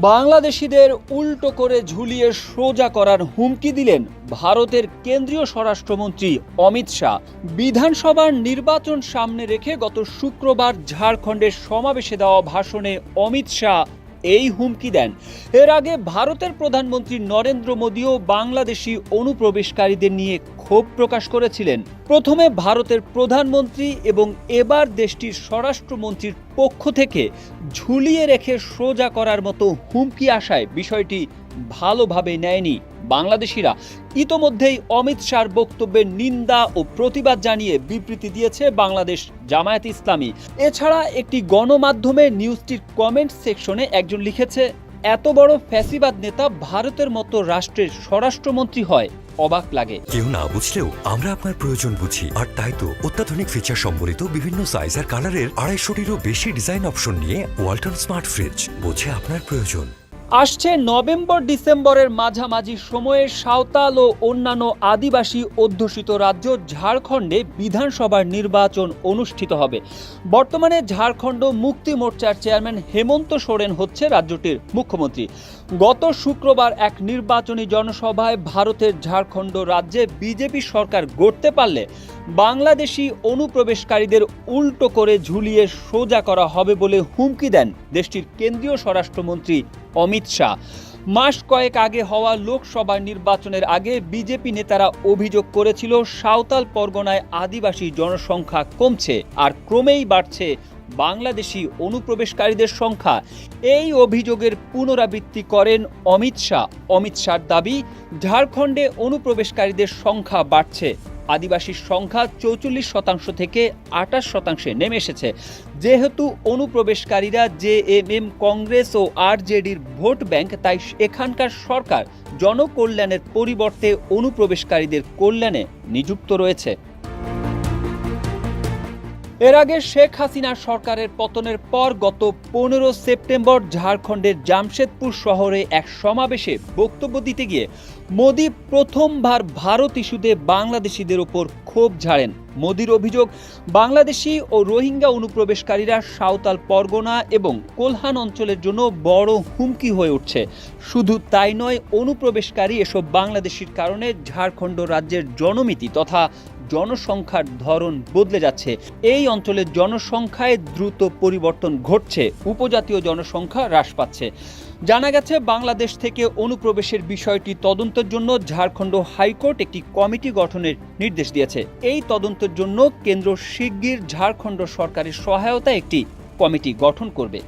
বাংলাদেশিদের উল্টো করে ঝুলিয়ে সোজা করার হুমকি দিলেন ভারতের কেন্দ্রীয় স্বরাষ্ট্রমন্ত্রী অমিত শাহ। বিধানসভার নির্বাচন সামনে রেখে গত শুক্রবার ঝাড়খণ্ডের সমাবেশে দেওয়া ভাষণে অমিত শাহ এই হুমকি দেন। এর আগে ভারতের প্রধানমন্ত্রী নরেন্দ্র মোদীও বাংলাদেশি অনুপ্রবেশকারীদের নিয়ে ক্ষোভ প্রকাশ করেছিলেন। প্রথমে ভারতের প্রধানমন্ত্রী এবং এবার দেশটির স্বরাষ্ট্রমন্ত্রীর পক্ষ থেকে ঝুলিয়ে রেখে সোজা করার মতো হুমকি আসায় বিষয়টি ভালোভাবে নেয়নি বাংলাদেশিরা। ইতোমধ্যেই অমিত শাহর বক্তব্যের নিন্দা ও প্রতিবাদ জানিয়ে বিবৃতি দিয়েছে বাংলাদেশ জামায়াত ইসলামী। এছাড়া একটি গণমাধ্যমে নিউজটির কমেন্ট সেকশনে একজন লিখেছে, এত বড় ফ্যাসিবাদ নেতা ভারতের মতো রাষ্ট্রের স্বরাষ্ট্রমন্ত্রী হয়। অবাক লাগে। কেউ না বুঝলেও আমরা আপনার প্রয়োজন বুঝি। আর তাই তো অত্যাধুনিক ফিচার সম্বলিত বিভিন্ন সাইজ আর কালারের আড়াইশোটিরও বেশি ডিজাইন অপশন নিয়ে ওয়ালটন স্মার্ট ফ্রিজ বোঝে আপনার প্রয়োজন। আসছে নভেম্বর ডিসেম্বরের মাঝামাঝি সময়ে সাঁওতাল ও অন্যান্য আদিবাসী অধ্যুষিত রাজ্য ঝাড়খণ্ডে বিধানসভার নির্বাচন অনুষ্ঠিত হবে। বর্তমানে ঝাড়খণ্ড মুক্তি মোর্চার চেয়ারম্যান হেমন্ত সোরেন হচ্ছে রাজ্যটির মুখ্যমন্ত্রী। গত শুক্রবার এক নির্বাচনী জনসভায় ভারতের ঝাড়খণ্ড রাজ্যে বিজেপি সরকার গড়তে পারলে বাংলাদেশি অনুপ্রবেশকারীদের উল্টো করে ঝুলিয়ে সোজা করা হবে বলে হুমকি দেন দেশটির কেন্দ্রীয় স্বরাষ্ট্রমন্ত্রী অমিত শাহ। মাস কয়েক আগে হওয়া লোকসভা নির্বাচনের আগে বিজেপি নেতারা অভিযোগ করেছিল, সাঁওতাল পরগনায় আদিবাসী জনসংখ্যা কমছে আর ক্রমেই বাড়ছে বাংলাদেশি অনুপ্রবেশকারীদের সংখ্যা। এই অভিযোগের পুনরাবৃত্তি করেন অমিত শাহ। অমিত শাহর দাবি, ঝাড়খণ্ডে অনুপ্রবেশকারীদের সংখ্যা বাড়ছে। আদিবাসীর সংখ্যা চৌচল্লিশ শতাংশ থেকে আঠাশ শতাংশে নেমে এসেছে। যেহেতু অনুপ্রবেশকারীরা জে এম এম, কংগ্রেস ও আরজেডির ভোট ব্যাংক, তাই এখানকার সরকার জনকল্যাণের পরিবর্তে অনুপ্রবেশকারীদের কল্যাণে নিযুক্ত রয়েছে। এর আগে শেখ হাসিনা সরকারের পতনের পর গত পনেরো সেপ্টেম্বর ঝাড়খণ্ডের জামশেদপুর শহরে এক সমাবেশে বক্তব্য দিতে গিয়ে মোদি প্রথমবার ভারত ইস্যুতে বাংলাদেশিদের ওপর ক্ষোভ ঝাড়েন। মোদির অভিযোগ, বাংলাদেশি ও রোহিঙ্গা অনুপ্রবেশকারীরা সাঁওতাল পরগনা এবং কোলহান অঞ্চলের জন্য বড় হুমকি হয়ে উঠছে। শুধু তাই নয়, অনুপ্রবেশকারী এসব বাংলাদেশির কারণে ঝাড়খণ্ড রাজ্যের জনমিতি তথা জনসংখ্যার ধরন বদলে যাচ্ছে। এই অঞ্চলের জনসংখ্যায় দ্রুত পরিবর্তন ঘটছে। উপজাতীয় জনসংখ্যা হ্রাস পাচ্ছে। জানা গেছে, বাংলাদেশ থেকে অনুপ্রবেশের বিষয়টি তদন্তের জন্য ঝাড়খণ্ড হাইকোর্ট একটি কমিটি গঠনের নির্দেশ দিয়েছে। এই তদন্তের জন্য কেন্দ্র শিগগির ঝাড়খণ্ড সরকারের সহায়তা একটি কমিটি গঠন করবে।